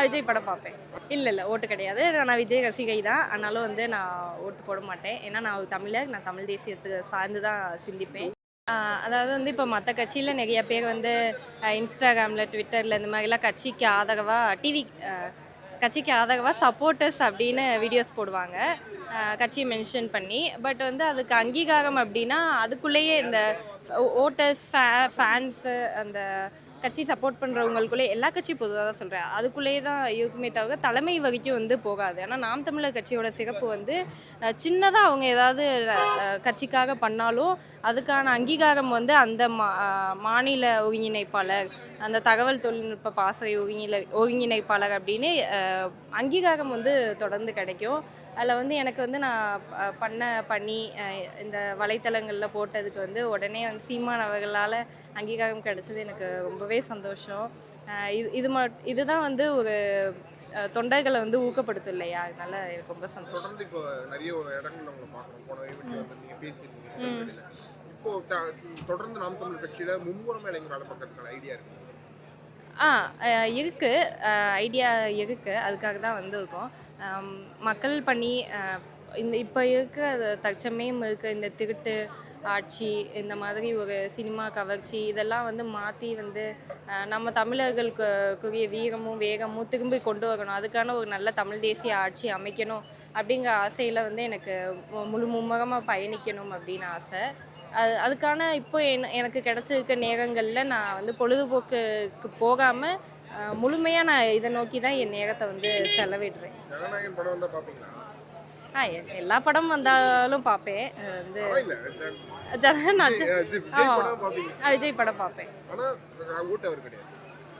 நான் விஜய் படம் பார்ப்பேன். இல்லை இல்லை ஓட்டு கிடையாது. நான் விஜய் ரசிகை தான். ஆனாலும் வந்து நான் ஓட்டு போட மாட்டேன். ஏன்னா நான் ஒரு தமிழர். நான் தமிழ் தேசியத்துக்கு சார்ந்து தான் சிந்திப்பேன். அதாவது வந்து இப்போ மற்ற கட்சியில் நிறைய பேர் வந்து இன்ஸ்டாகிராமில் ட்விட்டரில் இந்த மாதிரிலாம் கட்சிக்கு ஆதரவாக டிவி கட்சிக்கு ஆதரவாக சப்போர்ட்டர்ஸ் அப்படின்னு வீடியோஸ் போடுவாங்க. கட்சியை மென்ஷன் பண்ணி. பட் வந்து அதுக்கு அங்கீகாரம் அப்படின்னா அதுக்குள்ளேயே இந்த ஓட்டர்ஸ் ஃபே ஃபேன்ஸு அந்த கட்சி சப்போர்ட் பண்ணுறவங்களுக்குள்ளே எல்லா கட்சியும் பொதுவாக தான் சொல்கிறேன் அதுக்குள்ளேயே தான் இருக்குமே தவிர தலைமை வரைக்கும் வந்து போகாது. ஆனால் நாம் தமிழர் கட்சியோட சிறப்பு வந்து சின்னதாக அவங்க ஏதாவது கட்சிக்காக பண்ணாலும் அதுக்கான அங்கீகாரம் வந்து அந்த மா மாநில ஒருங்கிணைப்பாளர் அந்த தகவல் தொழில்நுட்ப பாசறை ஒருங்கிணை ஒருங்கிணைப்பாளர் அப்படின்னு அங்கீகாரம் வந்து தொடர்ந்து கிடைக்கும். அதில் வந்து எனக்கு வந்து நான் பண்ண பண்ணி இந்த வலைத்தளங்களில் போட்டதுக்கு வந்து உடனே வந்து சீமான் அவர்களால் அங்கீகாரம் கிடைச்சது எனக்கு ரொம்பவே சந்தோஷம். இது இது மட் இதுதான் வந்து ஒரு தொண்டர்களை வந்து ஊக்கப்படுத்தும் இல்லையா? அதனால எனக்கு ரொம்ப சந்தோஷம். தொடர்ந்து இப்போ நிறைய ஒரு இடங்கள்ல உங்களை பார்க்குறோம். போன ஈவெண்ட்ல வந்து வெளியில. இப்போ தொடர்ந்து நாம் தமிழர் கட்சியில மும்முரமா இளைஞர் வேலை பார்க்கறதுக்கான ஐடியா இருக்கு. ஆ இருக்குது ஐடியா இருக்கு அதுக்காக தான் வந்திருக்கோம். மக்கள் பண்ணி இந்த இப்போ இருக்க தற்சமயம் இருக்க இந்த திருட்டு ஆட்சி இந்த மாதிரி ஒரு சினிமா கவர்ச்சி இதெல்லாம் வந்து மாற்றி வந்து நம்ம தமிழர்களுக்குரிய வீரமும் வேகமும் திரும்பி கொண்டு வரணும். அதுக்கான ஒரு நல்ல தமிழ் தேசிய ஆட்சி அமைக்கணும் அப்படிங்கிற ஆசையில் வந்து எனக்கு முழு மும்முகமாக பயணிக்கணும் அப்படின்னு ஆசை. அது அதுக்கான இப்போ என எனக்கு கிடச்சிருக்க நேரங்களில் நான் வந்து பொழுதுபோக்குக்கு போகாமல் முழுமையாக நான் இதை நோக்கி தான் என் நேரத்தை வந்து செலவிடுறேன். ஆ எல்லா படம் வந்தாலும் பார்ப்பேன் வந்து படம் இல்ல ஜன நான் விஜய் ஜ- விஜய் ஆமா. படம் பாப்பீங்க நான் விஜய் படம் பார்ப்பேன்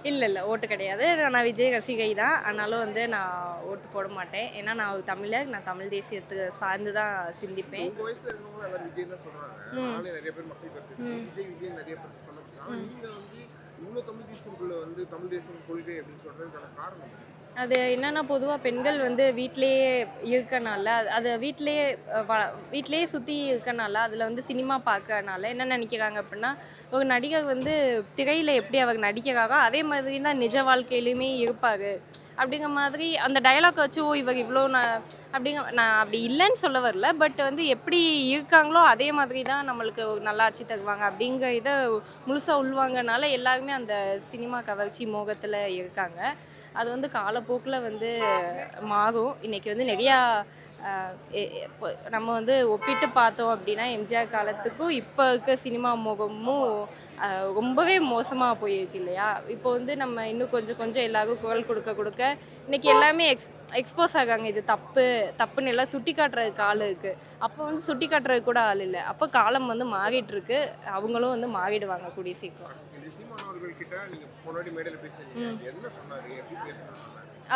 இல்லை இல்லை ஓட்டு கிடையாது. நான் விஜய் ரசிகை தான். ஆனாலும் வந்து நான் ஓட்டு போட மாட்டேன். ஏன்னா நான் தமிழர். நான் தமிழ் தேசியத்துக்கு சார்ந்து தான் சிந்திப்பேன். நிறைய பேர் மக்கள் இவ்வளோ தமிழ் தேசியக்குள்ளே வந்து தமிழ் தேசியம் கொள்கை அப்படின்னு சொல்கிறதுக்கான காரணம் அது என்னென்னா பொதுவாக பெண்கள் வந்து வீட்டிலேயே இருக்கனால அது- வீட்டிலேயே வ- வீட்டிலேயே சுற்றி இருக்கனால அதில் வந்து சினிமா பார்க்கறனால என்ன நினைக்கிறாங்க அப்படின்னா ஒரு நடிகர் வந்து திரையில் எப்படி அவர் நடிக்கிறாரோ அதே மாதிரி தான் நிஜ வாழ்க்கையிலுமே இருப்பார். அப்படிங்கிற மாதிரி அந்த டயலாக் வச்சு ஓ இவர் இவ்வளோ நான் அப்படிங்க நான் அப்படி இல்லைன்னு சொல்ல வரல. பட் வந்து எப்படி இருக்காங்களோ அதே மாதிரி தான் நம்மளுக்கு ஒரு நல்ல ஆட்சி தருவாங்க அப்படிங்கிற இதை முழுசாக உள்வாங்கனால எல்லாருமே அந்த சினிமா கவர்ச்சி மோகத்தில் இருக்காங்க. அது வந்து காலப்போக்கில் வந்து மாறும். இன்றைக்கி வந்து நிறையா நம்ம வந்து ஒப்பிட்டு பார்த்தோம் அப்படின்னா எம்ஜிஆர் காலத்துக்கும் இப்போ இருக்க சினிமா முகமும் ரொம்பவே மோசமாக போயிருக்கு இல்லையா? இப்போ வந்து நம்ம இன்னும் கொஞ்சம் கொஞ்சம் எல்லாருக்கும் குரல் கொடுக்க கொடுக்க இன்னைக்கு எல்லாமே எக்ஸ் எக்ஸ்போஸ் ஆகாங்க. இது தப்பு தப்புன்னு எல்லாம் சுட்டி காட்டுறதுக்கு ஆள் இருக்குது அப்போ வந்து சுட்டி காட்டுறதுக்கு கூட ஆள் இல்லை. அப்போ காலம் வந்து மாறிட்டு இருக்கு. அவங்களும் வந்து மாறிடுவாங்க கூடிய சீக்கிரம்.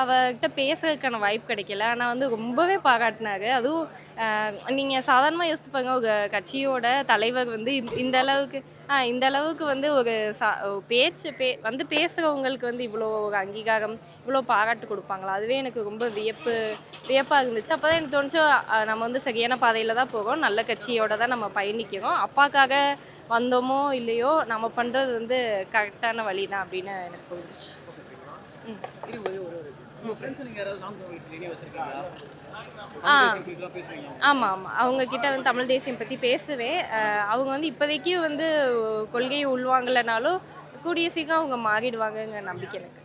அவர்கிட்ட பேசுறதுக்கான வாய்ப்பு கிடைக்கல. ஆனால் வந்து ரொம்பவே பாராட்டினாரு. அதுவும் நீங்கள் சாதாரணமாக யோசிச்சு பாருங்க ஒரு கட்சியோட தலைவர் வந்து இந்த- அளவுக்கு இந்த அளவுக்கு வந்து ஒரு சா பேச்சு பே வந்து பேசுகிறவங்களுக்கு வந்து இவ்வளோ ஒரு அங்கீகாரம் இவ்வளோ பாராட்டு கொடுப்பாங்களா? அதுவே எனக்கு ரொம்ப வியப்பு வியப்பாக இருந்துச்சு. அப்போ தான் எனக்கு தோணுச்சு நம்ம வந்து சரியான பாதையில் தான் போகிறோம் நல்ல கட்சியோட தான் நம்ம பயணிக்கிறோம். அப்பாக்காக வந்தோமோ இல்லையோ நம்ம பண்ணுறது வந்து கரெக்டான வழி தான் அப்படின்னு எனக்கு தோணுச்சு. இது ஆ. ஆமாம் ஆமாம் அவங்க கிட்ட வந்து தமிழ் தேசியம் பற்றி பேசுவேன். அவங்க வந்து இப்போதைக்கு வந்து கொள்கையை உள்வாங்கலைனாலும் கூடிய சீக்கிரம் அவங்க மாறிடுவாங்கங்கிற நம்பிக்கை எனக்கு.